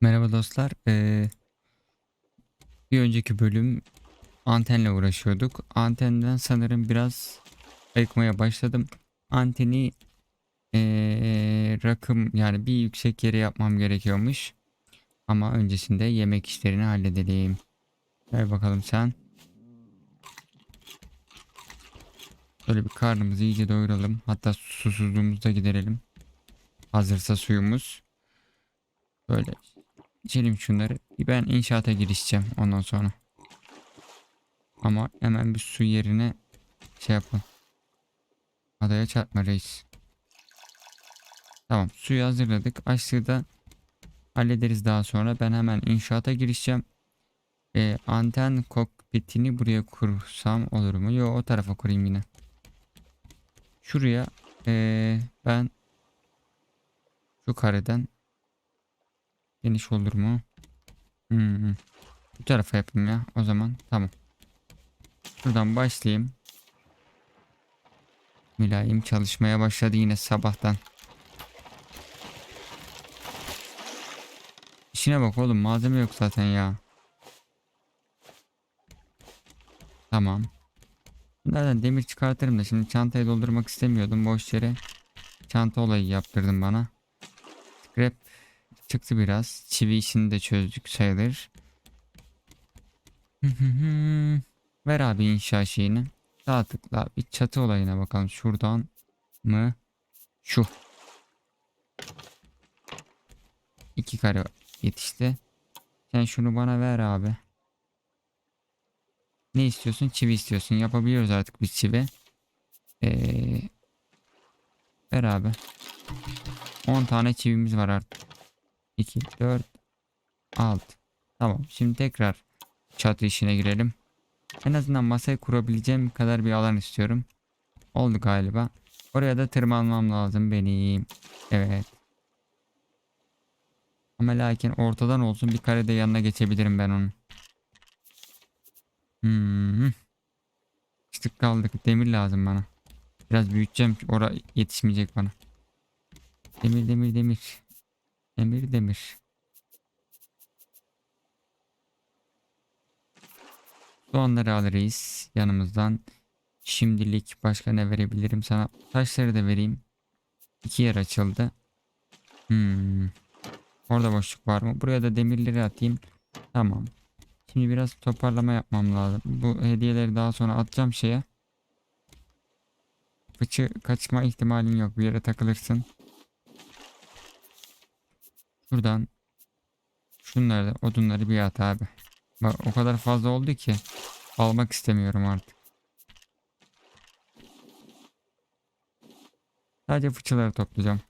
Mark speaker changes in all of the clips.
Speaker 1: Merhaba dostlar. Ee, bir önceki bölüm antenle uğraşıyorduk. Antenden sanırım biraz ayıkmaya başladım. Anteni ee, rakım yani bir yüksek yere yapmam gerekiyormuş. Ama öncesinde yemek işlerini halledelim. Ver bakalım sen. Şöyle bir karnımızı iyice doyuralım. Hatta susuzluğumuzu giderelim. Hazırsa suyumuz. Böyle İçelim şunları. Ben inşaata girişeceğim ondan sonra. Ama hemen bir su yerine şey yapalım. Adaya çarpma reis. Tamam suyu hazırladık. Açlığı da hallederiz daha sonra. Ben hemen inşaata girişeceğim. Ee, anten kokpitini buraya kursam olur mu? Yok o tarafa kurayım yine. Şuraya ee, ben şu kareden Geniş olur mu? Hmm. Bu tarafa yapayım ya. O zaman tamam. Buradan başlayayım. Mülayim çalışmaya başladı yine sabahtan. İşine bak oğlum malzeme yok zaten ya. Tamam. Nereden demir çıkartırım da şimdi çantayı doldurmak istemiyordum boş yere. Çanta olayı yaptırdın bana. Scrap çıktı biraz. Çivi işini de çözdük sayılır. Ver abi inşa şeyini. Sağ tıkla bir çatı olayına bakalım. Şuradan mı? Şu. İki kare yetişti. Sen şunu bana ver abi. Ne istiyorsun? Çivi istiyorsun. Yapabiliyoruz artık biz çivi. Ee, ver abi. 10 tane çivimiz var artık. 2, 4, 6. Tamam. Şimdi tekrar çatı işine girelim. En azından masayı kurabileceğim kadar bir alan istiyorum. Oldu galiba. Oraya da tırmanmam lazım benim. Evet. Ama lakin ortadan olsun bir karede yanına geçebilirim ben onun. Hmm. İşte kaldık. Demir lazım bana. Biraz büyüteceğim. Ora yetişmeyecek bana. Demir demir demir. Demir demir. Soğanları alırız yanımızdan. Şimdilik başka ne verebilirim sana? Taşları da vereyim. İki yer açıldı. Hmm. Orada boşluk var mı? Buraya da demirleri atayım. Tamam. Şimdi biraz toparlama yapmam lazım. Bu hediyeleri daha sonra atacağım şeye. Fıçı kaçma ihtimalin yok. Bir yere takılırsın. Şuradan şunları odunları bir at abi. Bak o kadar fazla oldu ki almak istemiyorum artık. Sadece fıçıları toplayacağım.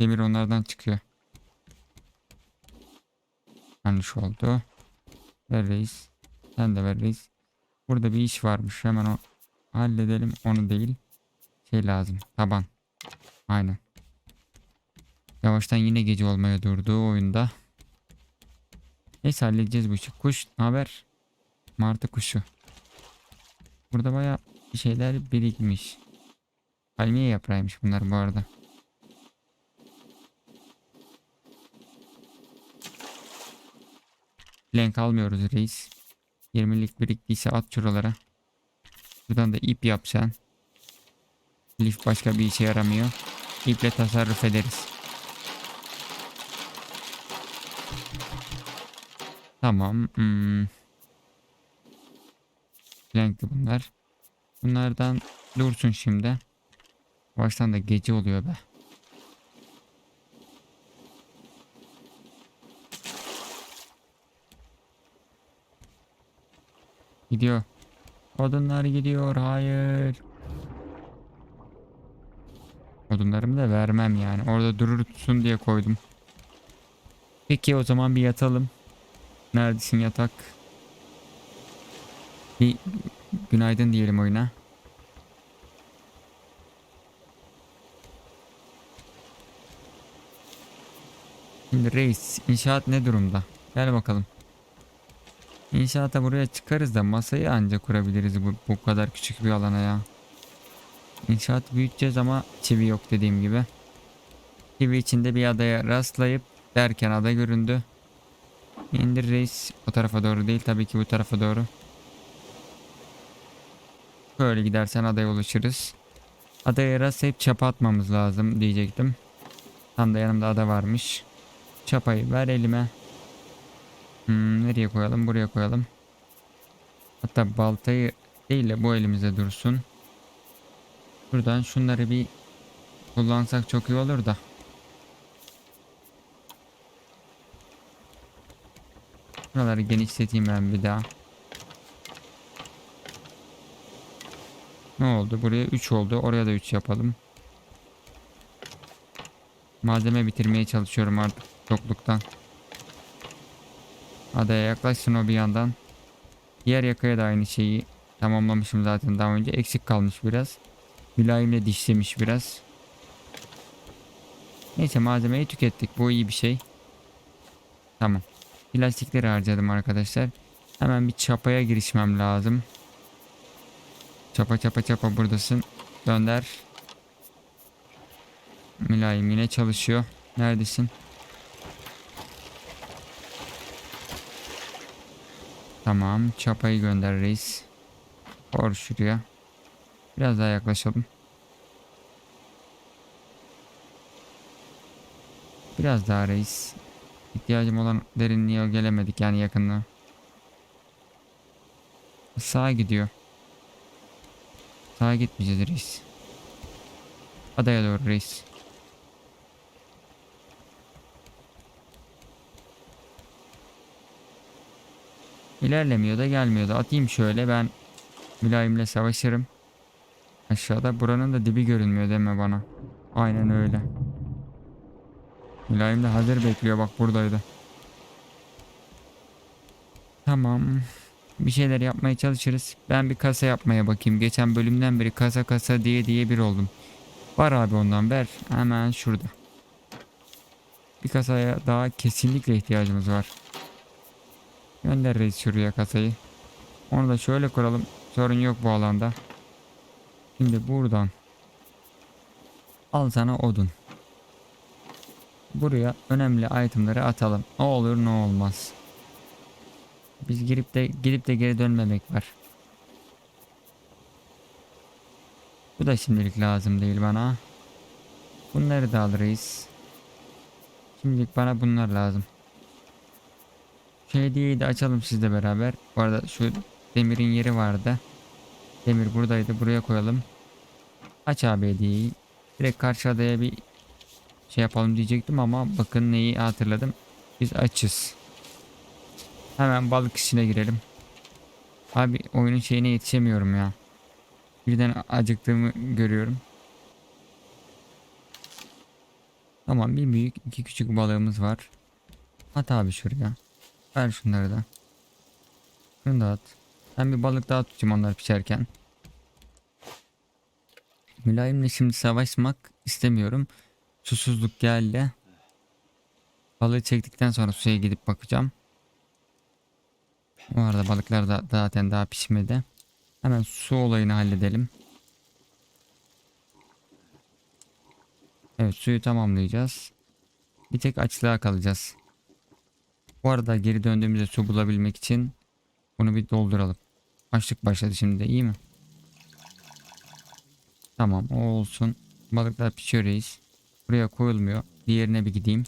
Speaker 1: Demir onlardan çıkıyor. Yanlış oldu. Ver reis. Sen de ver reis. Burada bir iş varmış. Hemen o halledelim. Onu değil. Şey lazım. Taban. Aynen. Yavaştan yine gece olmaya durdu oyunda. Neyse halledeceğiz bu işi. Kuş ne haber? Martı kuşu. Burada baya bir şeyler birikmiş. Palmiye yaprağıymış bunlar bu arada. Plank almıyoruz reis. 20'lik biriktiyse at şuralara. Buradan da ip yap sen. Lif başka bir işe yaramıyor. İple tasarruf ederiz. Tamam. Hmm. Plankti bunlar. Bunlardan dursun şimdi. Baştan da gece oluyor be. Gidiyor. Odunlar gidiyor. Hayır. Odunlarımı da vermem yani. Orada durursun diye koydum. Peki o zaman bir yatalım. Neredesin yatak? Bir günaydın diyelim oyuna. Şimdi reis inşaat ne durumda? Gel bakalım. İnşaata buraya çıkarız da masayı anca kurabiliriz bu, bu kadar küçük bir alana ya. İnşaat büyüteceğiz ama çivi yok dediğim gibi. Çivi içinde bir adaya rastlayıp derken ada göründü. İndir reis. O tarafa doğru değil tabii ki bu tarafa doğru. Böyle gidersen adaya ulaşırız. Adaya rastlayıp çapa atmamız lazım diyecektim. Tam da yanımda ada varmış. Çapayı ver elime. Hmm, nereye koyalım? Buraya koyalım. Hatta baltayı değil de bu elimizde dursun. Buradan şunları bir kullansak çok iyi olur da. Buraları genişleteyim ben bir daha. Ne oldu? Buraya 3 oldu. Oraya da 3 yapalım. Malzeme bitirmeye çalışıyorum artık çokluktan. Adaya yaklaşsın o bir yandan. Diğer yakaya da aynı şeyi tamamlamışım zaten daha önce. Eksik kalmış biraz. Mülayimle dişlemiş biraz. Neyse malzemeyi tükettik. Bu iyi bir şey. Tamam. Plastikleri harcadım arkadaşlar. Hemen bir çapaya girişmem lazım. Çapa çapa çapa buradasın. Gönder. Mülayim yine çalışıyor. Neredesin? Tamam. Çapayı gönder reis. Or şuraya. Biraz daha yaklaşalım. Biraz daha reis. İhtiyacım olan derinliğe gelemedik yani yakınlığa. Sağa gidiyor. Sağa gitmeyeceğiz reis. Adaya doğru reis. İlerlemiyor da gelmiyor da atayım şöyle ben mülayimle savaşırım. Aşağıda buranın da dibi görünmüyor deme bana. Aynen öyle. Mülayim de hazır bekliyor bak buradaydı. Tamam. Bir şeyler yapmaya çalışırız. Ben bir kasa yapmaya bakayım. Geçen bölümden beri kasa kasa diye diye bir oldum. Var abi ondan ver. Hemen şurada. Bir kasaya daha kesinlikle ihtiyacımız var. Gönder reis şuraya kasayı. Onu da şöyle kuralım. Sorun yok bu alanda. Şimdi buradan. Al sana odun. Buraya önemli itemleri atalım. Ne olur ne olmaz. Biz girip de gidip de geri dönmemek var. Bu da şimdilik lazım değil bana. Bunları da alırız. Şimdilik bana bunlar lazım. Şu hediyeyi de açalım sizle beraber. Bu arada şu demirin yeri vardı. Demir buradaydı. Buraya koyalım. Aç abi hediyeyi. Direkt karşı adaya bir şey yapalım diyecektim ama bakın neyi hatırladım. Biz açız. Hemen balık işine girelim. Abi oyunun şeyine yetişemiyorum ya. Birden acıktığımı görüyorum. Tamam bir büyük iki küçük balığımız var. At abi şuraya. Ver şunları da. Şunu da at. Ben bir balık daha tutayım onlar pişerken. Mülayimle şimdi savaşmak istemiyorum. Susuzluk geldi. Balığı çektikten sonra suya gidip bakacağım. Bu arada balıklar da zaten daha pişmedi. Hemen su olayını halledelim. Evet suyu tamamlayacağız. Bir tek açlığa kalacağız. Bu arada geri döndüğümüzde su bulabilmek için bunu bir dolduralım. Açlık başladı şimdi de iyi mi? Tamam o olsun. Balıklar pişiyor reis. Buraya koyulmuyor. Diğerine bir gideyim.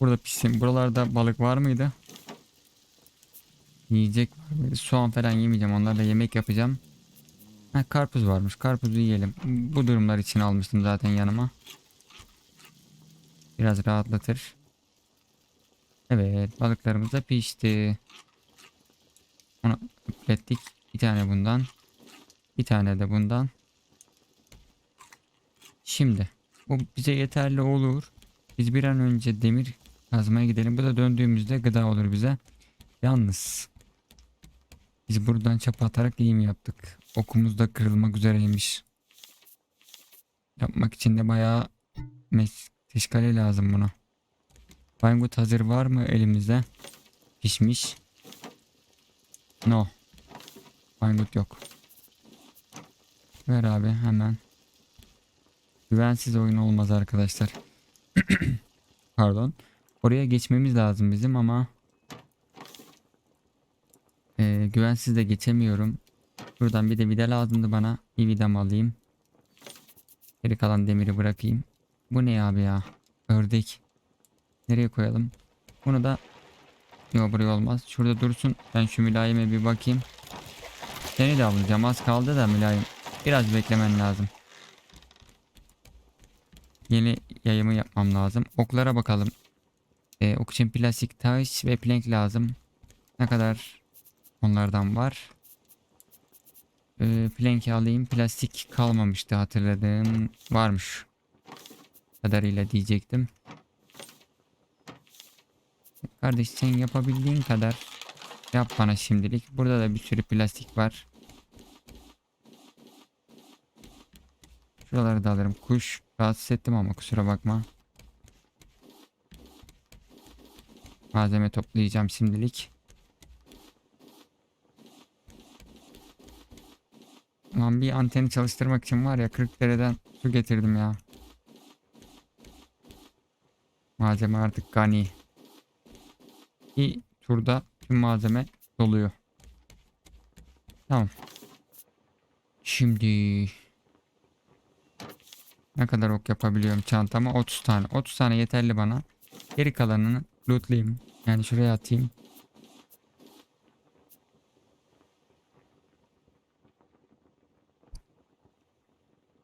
Speaker 1: Burada pişsin. Buralarda balık var mıydı? Yiyecek var mıydı? Soğan falan yemeyeceğim. Onlarla yemek yapacağım. Ha, karpuz varmış. Karpuzu yiyelim. Bu durumlar için almıştım zaten yanıma. Biraz rahatlatır. Evet balıklarımız da pişti. Onu ürettik. Bir tane bundan. Bir tane de bundan. Şimdi bu bize yeterli olur. Biz bir an önce demir kazmaya gidelim. Bu da döndüğümüzde gıda olur bize. Yalnız biz buradan çapa atarak iyi mi yaptık? Okumuz da kırılmak üzereymiş. Yapmak için de bayağı teşkale lazım buna. Bangut hazır var mı elimizde? Pişmiş. No. Bangut yok. Ver abi hemen. Güvensiz oyun olmaz arkadaşlar. Pardon. Oraya geçmemiz lazım bizim ama Ee, güvensiz de geçemiyorum. Buradan bir de vida lazımdı bana. Bir vidam alayım. Geri kalan demiri bırakayım. Bu ne abi ya? Ördek. Nereye koyalım? Bunu da Yok buraya olmaz. Şurada dursun. Ben şu mülayime bir bakayım. Seni de alacağım. Az kaldı da mülayim. Biraz beklemen lazım. Yeni yayımı yapmam lazım. Oklara bakalım. Ee, ok için plastik taş ve plank lazım. Ne kadar onlardan var? Ee, plank alayım. Plastik kalmamıştı hatırladığım. Varmış. Kadarıyla diyecektim. Kardeş sen yapabildiğin kadar yap bana şimdilik. Burada da bir sürü plastik var. Şuraları da alırım. Kuş rahatsız ettim ama kusura bakma. Malzeme toplayacağım şimdilik. Lan bir anteni çalıştırmak için var ya 40 dereden su getirdim ya. Malzeme artık gani. Bir turda tüm malzeme doluyor. Tamam. Şimdi ne kadar ok yapabiliyorum çantama? 30 tane. 30 tane yeterli bana. Geri kalanını lootlayayım. Yani şuraya atayım.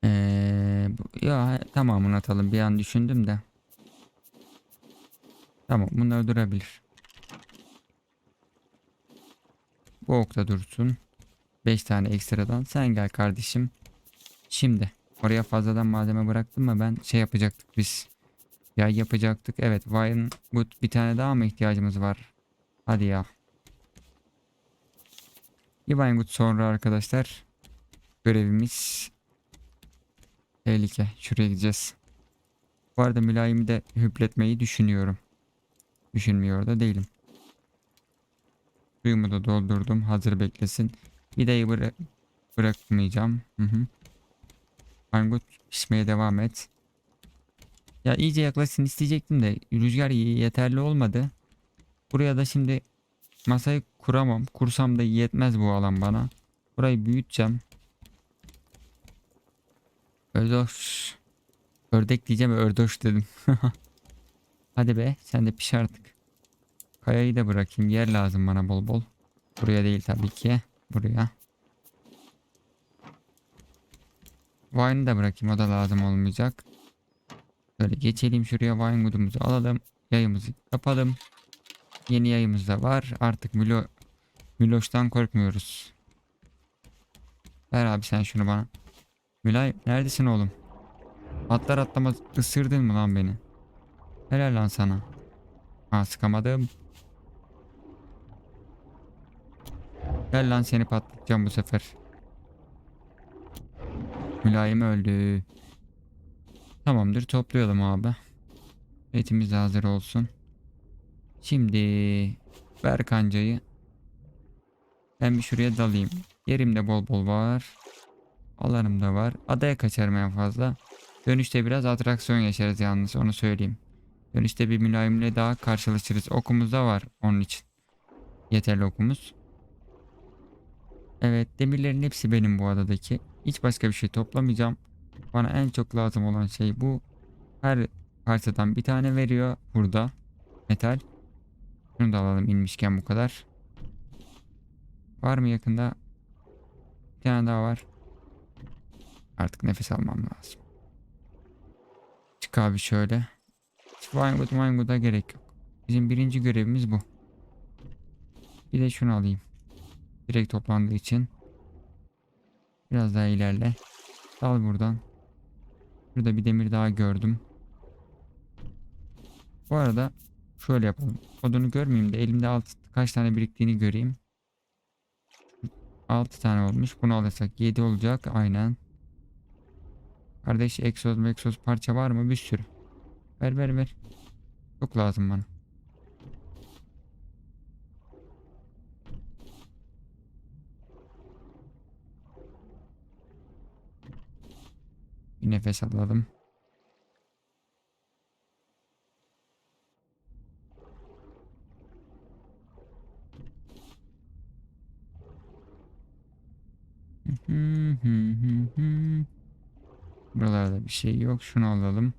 Speaker 1: Ee, ya tamamını atalım. Bir an düşündüm de. Tamam bunlar durabilir. Bu okta dursun. 5 tane ekstradan. Sen gel kardeşim. Şimdi oraya fazladan malzeme bıraktım mı ben şey yapacaktık biz. Ya yapacaktık. Evet Wine Wood bir tane daha mı ihtiyacımız var? Hadi ya. Bir Wood sonra arkadaşlar görevimiz tehlike. Şuraya gideceğiz. Bu arada mülayimi de hüpletmeyi düşünüyorum. Düşünmüyor da değilim. Suyumu da doldurdum. Hazır beklesin. Vidayı bıra- bırakmayacağım. Hı hı. Angut pişmeye devam et. Ya iyice yaklaşsın isteyecektim de rüzgar yeterli olmadı. Buraya da şimdi masayı kuramam. Kursam da yetmez bu alan bana. Burayı büyüteceğim. Ördoş. Ördek diyeceğim ördoş dedim. Hadi be sen de piş artık. Kayayı da bırakayım. Yer lazım bana bol bol. Buraya değil tabii ki. Buraya. Wine'ı da bırakayım. O da lazım olmayacak. Böyle geçelim şuraya. Wine good'umuzu alalım. Yayımızı yapalım. Yeni yayımız da var. Artık Milo Miloş'tan korkmuyoruz. Ver abi sen şunu bana. Mülay neredesin oğlum? Atlar atlamaz ısırdın mı lan beni? Helal lan sana. Ha sıkamadım. Gel lan seni patlatacağım bu sefer. Mülayim öldü. Tamamdır toplayalım abi. Etimiz hazır olsun. Şimdi ver kancayı. Ben bir şuraya dalayım. Yerimde bol bol var. Alanım da var. Adaya kaçarım en fazla. Dönüşte biraz atraksiyon yaşarız yalnız onu söyleyeyim. Dönüşte bir mülayimle daha karşılaşırız. Okumuz da var onun için. Yeterli okumuz. Evet demirlerin hepsi benim bu adadaki. Hiç başka bir şey toplamayacağım. Bana en çok lazım olan şey bu. Her parçadan bir tane veriyor burada. Metal. Şunu da alalım inmişken bu kadar. Var mı yakında? Bir tane daha var. Artık nefes almam lazım. Çık abi şöyle. Vinewood Vinewood'a gerek yok. Bizim birinci görevimiz bu. Bir de şunu alayım. Direkt toplandığı için. Biraz daha ilerle. Dal buradan. Burada bir demir daha gördüm. Bu arada şöyle yapalım. Kodunu görmeyeyim de elimde alt, kaç tane biriktiğini göreyim. 6 tane olmuş. Bunu alırsak 7 olacak. Aynen. Kardeş egzoz egzoz parça var mı? Bir sürü. Ver ver ver. Çok lazım bana. Bir nefes alalım. Buralarda bir şey yok. Şunu alalım.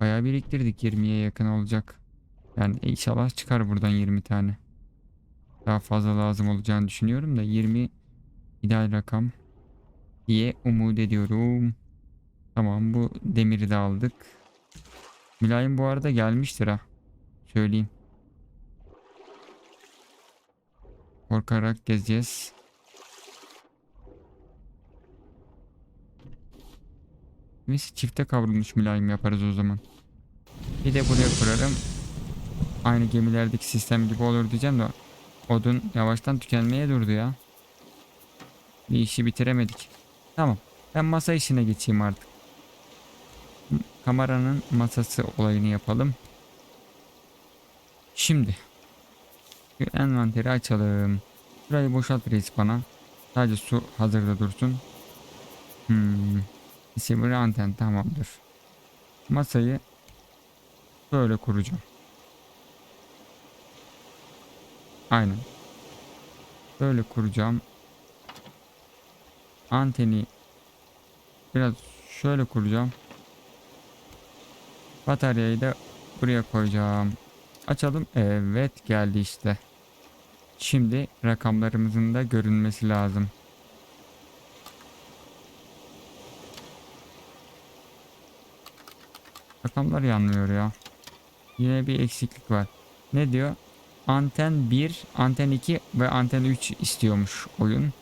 Speaker 1: Bayağı biriktirdik. 20'ye yakın olacak. Yani inşallah çıkar buradan 20 tane. Daha fazla lazım olacağını düşünüyorum da 20 ideal rakam diye umut ediyorum. Tamam bu demiri de aldık. Mülayim bu arada gelmiştir ha. Söyleyeyim. Korkarak gezeceğiz. Neyse çifte kavrulmuş mülayim yaparız o zaman. Bir de buraya kurarım. Aynı gemilerdeki sistem gibi olur diyeceğim de odun yavaştan tükenmeye durdu ya. Bir işi bitiremedik. Tamam. Ben masa işine geçeyim artık. Kameranın masası olayını yapalım. Şimdi. Envanteri açalım. Şurayı boşalt reis bana. Sadece su hazırda dursun. Hmm. Receiver anten tamamdır. Masayı böyle kuracağım. Aynen. Böyle kuracağım. Anteni biraz şöyle kuracağım. Bataryayı da buraya koyacağım. Açalım. Evet geldi işte. Şimdi rakamlarımızın da görünmesi lazım. Rakamlar yanmıyor ya. Yine bir eksiklik var. Ne diyor? Anten 1, anten 2 ve anten 3 istiyormuş oyun.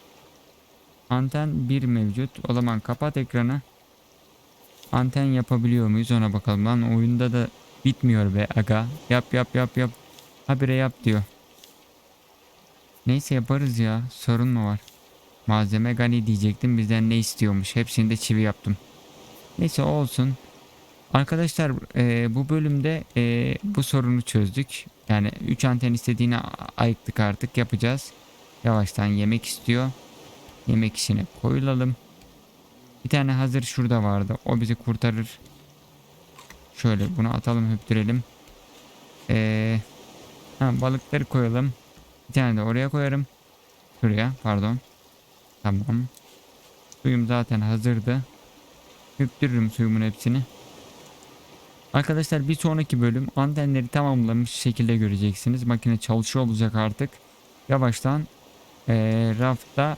Speaker 1: Anten 1 mevcut. O zaman kapat ekranı. Anten yapabiliyor muyuz ona bakalım. Lan oyunda da bitmiyor be aga. Yap yap yap yap. Habire yap diyor. Neyse yaparız ya. Sorun mu var? Malzeme gani diyecektim. Bizden ne istiyormuş. Hepsini de çivi yaptım. Neyse olsun. Arkadaşlar e, bu bölümde e, bu sorunu çözdük. Yani 3 anten istediğini ayıktık artık yapacağız. Yavaştan yemek istiyor. Yemek işine koyulalım. Bir tane hazır şurada vardı. O bizi kurtarır. Şöyle bunu atalım höptürelim. Ee, ha, balıkları koyalım. Bir tane de oraya koyarım. Şuraya pardon. Tamam. Suyum zaten hazırdı. Höptürürüm suyumun hepsini. Arkadaşlar bir sonraki bölüm antenleri tamamlamış şekilde göreceksiniz. Makine çalışıyor olacak artık. Yavaştan eee, rafta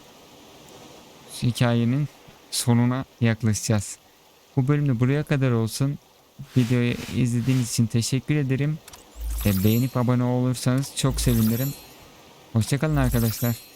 Speaker 1: hikayenin sonuna yaklaşacağız. Bu bölüm de buraya kadar olsun. Videoyu izlediğiniz için teşekkür ederim. E, beğenip abone olursanız çok sevinirim. Hoşçakalın arkadaşlar.